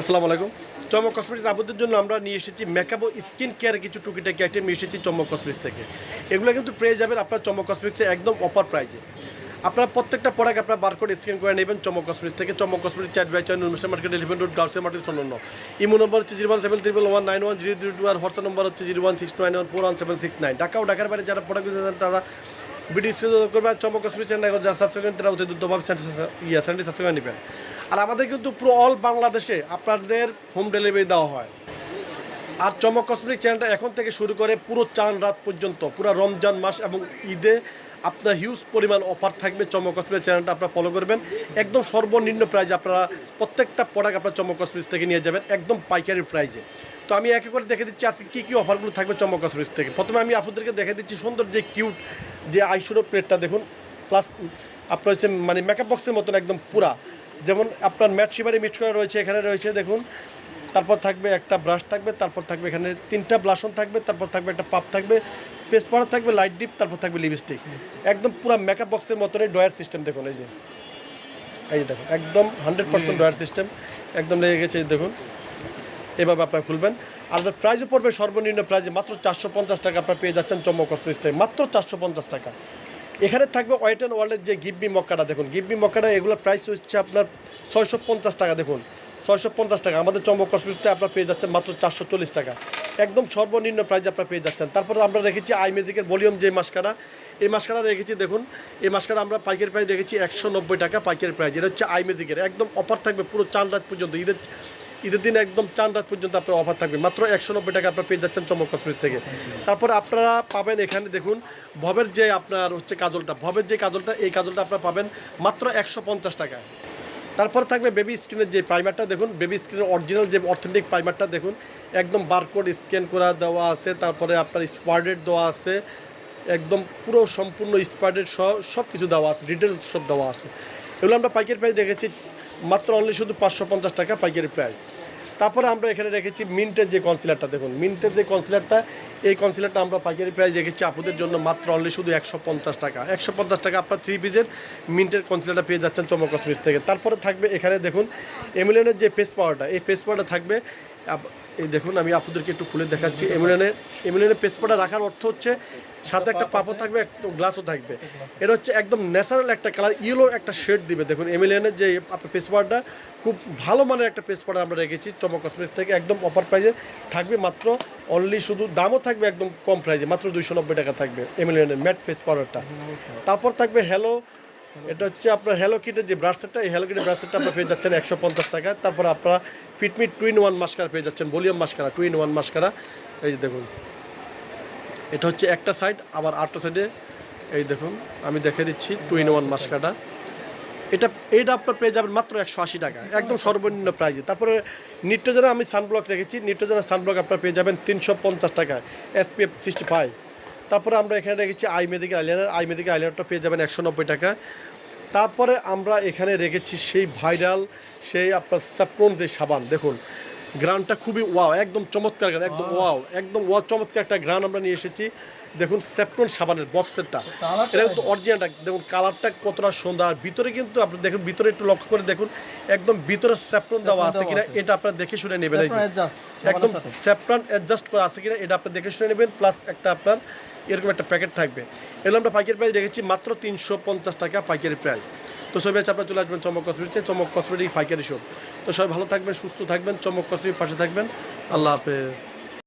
আসসালামু আলাইকুম। চমক কসমেটিক্স আপুদের জন্য আমরা নিয়ে এসেছি মেকআপ ও স্কিন কেয়ার কিছু টুকিটাকি আইটেম নিয়ে এসেছি চমক কসমেটিক্স থেকে। এগুলো কিন্তু পেয়ে যাবেন আপনার চমক কসমেটিক্সে একদম অফার প্রাইজে আপনার প্রত্যেকটা প্রোডাক্ট আপনার বারকোড স্ক্যান করে নেবেন চমক কসমেটিক্স থেকে। চমক কসমেটিক্স চ্যাট বাই চ্যান উন্মেষ মার্কেট এলিভেন রোড গার্লসের মার্কেট সন্ন ইমো নম্বর হচ্ছে zero one seven triple one nine one zero zero two আর হোয়াটসঅ্যাপ নম্বর হচ্ছে zero one six nine one four one seven six nine Dhaka ও বাইরে যারা প্রোডাক্ট তারা ভিডিও করবে আর চমক কসমেটিক্স চ্যানেল যারা সাবস্ক্রাইব করেন তারা অতি দ্রুতভাবে ইয়া চ্যানেলটি সাবস্ক্রাইব করে নেবেন। আর আমাদের কিন্তু পুরো অল বাংলাদেশে আপনাদের হোম ডেলিভারি দেওয়া হয়। আর চমক কসমেটিক চ্যানেলটা এখন থেকে শুরু করে পুরো চান রাত পর্যন্ত, পুরো রমজান মাস এবং ঈদে আপনার হিউজ পরিমাণ অফার থাকবে চমক কসমেটিক চ্যানেলটা আপনারা ফলো করবেন। একদম সর্বনিম্ন প্রাইজে আপনারা প্রত্যেকটা প্রোডাক্ট আপনার চমক কসমেটিক্স থেকে নিয়ে যাবেন, একদম পাইকারি প্রাইজে তো আমি একে করে দেখে দিচ্ছি আজকে কী কী অফারগুলো থাকবে চমক কসমেটিক্স থেকে। প্রথমে আমি আপনাদেরকে দেখে দিচ্ছি সুন্দর যে কিউট যে আইশুরো প্লেটটা দেখুন প্লাস আপনার হচ্ছে মানে মেকআপ বক্সের মতন একদম পুরা। যেমন আপনার ম্যাট শিবারি মিক্স করা রয়েছে, এখানে রয়েছে, দেখুন। তারপর থাকবে একটা ব্রাশ থাকবে, তারপর থাকবে এখানে তিনটা ব্লাশন থাকবে, তারপর থাকবে একটা পাপ থাকবে, পেস্ট পাউডার থাকবে, লাইট ডিপ, তারপর থাকবে লিপস্টিক। একদম পুরো মেকআপ বক্সের মতনই ডয়ার সিস্টেম, দেখুন, এই যে। এই যে দেখুন, একদম হান্ড্রেড পার্সেন্ট ডয়ার সিস্টেম, একদম লেগে গেছে দেখুন। এভাবে আপনারা খুলবেন। আর প্রাইসও পড়বে সর্বনিম্ন প্রাইজে মাত্র চারশো পঞ্চাশ টাকা, আপনার পেয়ে যাচ্ছেন চম্মক কসমেটিক্স থেকে। মাত্র চারশো পঞ্চাশ টাকা। এখানে থাকবে ওয়াইট অ্যান্ড ওয়ার্ল্ডের যে গিব্বি মক্কাটা দেখুন গিব্বি মক্কাটা এগুলোর প্রাইস হচ্ছে আপনার ছয়শো পঞ্চাশ টাকা, দেখুন, ছয়শো পঞ্চাশ টাকা। আমাদের চম্বক কসমেটিক্সতে আপনার পেয়ে যাচ্ছেন মাত্র চারশো চল্লিশ টাকা। একদম সর্বনিম্ন প্রাইজে আপনার পেয়ে যাচ্ছেন। তারপরে আমরা রেখেছি আই ম্যাজিকের ভলিউম যে মাস্কারা, এই মাস্কারা রেখেছি, দেখুন, এই মাস্কারা আমরা পাইকারি প্রাইস রেখেছি একশো নব্বই টাকা পাইকারি প্রাইস এটা হচ্ছে আই ম্যাজিকের একদম অফার থাকবে পুরো চার রাত পর্যন্ত, ঈদের ঈদের দিন একদম চার রাত পর্যন্ত আপনার অফার থাকবে। মাত্র একশো নব্বই টাকা আপনার পেয়ে যাচ্ছেন চমক কসমেটিক্স থেকে। তারপর আপনারা পাবেন এখানে দেখুন, ভবের যে আপনার হচ্ছে কাজলটা, ভবের যে কাজলটা, এই কাজলটা আপনারা পাবেন মাত্র একশো পঞ্চাশ টাকায় তারপরে থাকবে বেবি স্ক্রিনের যে প্রাইমারটা দেখুন বেবি স্ক্রিনের অরিজিনাল যে অথেন্টিক প্রাইমারটা দেখুন, একদম বারকোড স্ক্যান করা দেওয়া আছে, তারপরে আপনার স্পার্ডেড দেওয়া আছে, একদম পুরো সম্পূর্ণ স্পার্ডেড সহ সব কিছু দেওয়া আছে ডিটেলস সব দেওয়া আছে। এগুলো আমরা পাইকারি প্রাইস রেখেছি মাত্র অনলি শুধু পাঁচশো পঞ্চাশ টাকা পাইকারি প্রাইস তারপরে আমরা এখানে রেখেছি মিন্টের যে কনসিলারটা দেখুন মিন্টের যে কনসিলারটা এই কনসিলারটা আমরা পাইকারি প্রাইস রেখেছি আপুদের জন্য মাত্র অনলি শুধু একশো পঞ্চাশ টাকা। একশো পঞ্চাশ টাকা আপনার থ্রি পিসের মিন্টের কনসিলারটা পেয়ে যাচ্ছেন চমক কসমিক্স থেকে। তারপরে থাকবে এখানে দেখুন এমএলএনের যে পেস পাওয়ারটা এই পেস পাওয়ারটা থাকবে এই দেখুন, আমি আপনাদেরকে একটু খুলে দেখাচ্ছি এমুলেনের এমুলেনের পেস্ট পাউডার রাখার অর্থ হচ্ছে সাথে একটা পাপও থাকবে একটা গ্লাসও থাকবে। এটা হচ্ছে একদম ন্যাচারাল একটা কালার ইয়েলো একটা শেড দিবে। দেখুন এমএলএনের যে আপনার পেস্ট পাউডারটা খুব ভালো মানের একটা পাউডার আমরা রেখেছি চমক কসমেটিক্স থেকে, একদম অফার প্রাইজে থাকবে মাত্র অনলি শুধু দামও থাকবে একদম কম প্রাইজে মাত্র দুইশো নব্বই টাকা থাকবে এমএলএনের ম্যাট পাউডারটা। তারপর থাকবে হ্যালো এটা হচ্ছে আপনার হ্যালো কিটের যে ব্রাশসেটটা এই হ্যালো কিটের ব্রাশসেটটা আপনার পেয়ে যাচ্ছেন একশো পঞ্চাশ টাকা। তারপর আপনারা ফিটমিট টুইন ওয়ান মাস্কারা পেয়ে যাচ্ছেন volume mascara twin one mascara এই যে দেখুন, এটা হচ্ছে একটা সাইড আবার আটটা সাইডে এই দেখুন, আমি দেখে দিচ্ছি টু ইন ওয়ান মাস্কাটা এটা, এইটা আপনার পেয়ে যাবেন মাত্র একশো আশি টাকা, একদম সর্বনিম্ন প্রাইজে তারপরে নিট্রোজেনে আমি সানব্লক রেখেছি নিট্রোজেনের সানব্লক আপনার পেয়ে যাবেন তিনশো পঞ্চাশ টাকায় এসপিএফ সিক্সটি ফাইভ তারপরে আমরা এখানে রেখেছি আই মেদিকে আইলাইনার। আই মেদিকে আইলাইনারটা পেয়ে যাবেন একশো নব্বই টাকা। তারপরে আমরা এখানে রেখেছি সেই ভাইরাল সেই আপনার স্যাপ্রন যে সাবান দেখুন। গ্রানটা খুবই ওয়াও একদম চমৎকার গ্রান একদম ওয়াও। একদম ওয়া চমৎকার একটা গ্রান আমরা নিয়ে এসেছি। দেখুন স্যাপ্রন সাবানের বক্সেরটা। এটা কিন্তু অরিজিনালটা দেখুন কালারটা কতটা সুন্দর। আর ভিতরে কিন্তু আপনি দেখুন ভিতরে একটু লক্ষ্য করে দেখুন একদম ভিতরে স্যাপ্রন দেওয়া আছে কিনা এটা আপনারা দেখে শুনে নেবেন একদম স্যাপ্রন অ্যাডজাস্ট করা আছে কিনা এটা আপনি দেখে শুনে নেবেন প্লাস একটা আপনার এরকম একটা প্যাকেট থাকবে। এগুলো আমরা পাইকারি প্রাইস রেখেছি মাত্র তিনশো পঞ্চাশ টাকা পাইকারি প্রাইস। তো সবাই আপনার চলে আসবেন চমক কসমেটিক্সে চমক কসমেটিক পাইকারি শপ। তো সবাই ভালো থাকবেন, সুস্থ থাকবেন, চমক কসমেটিক পাশে থাকবেন। আল্লাহ হাফেজ।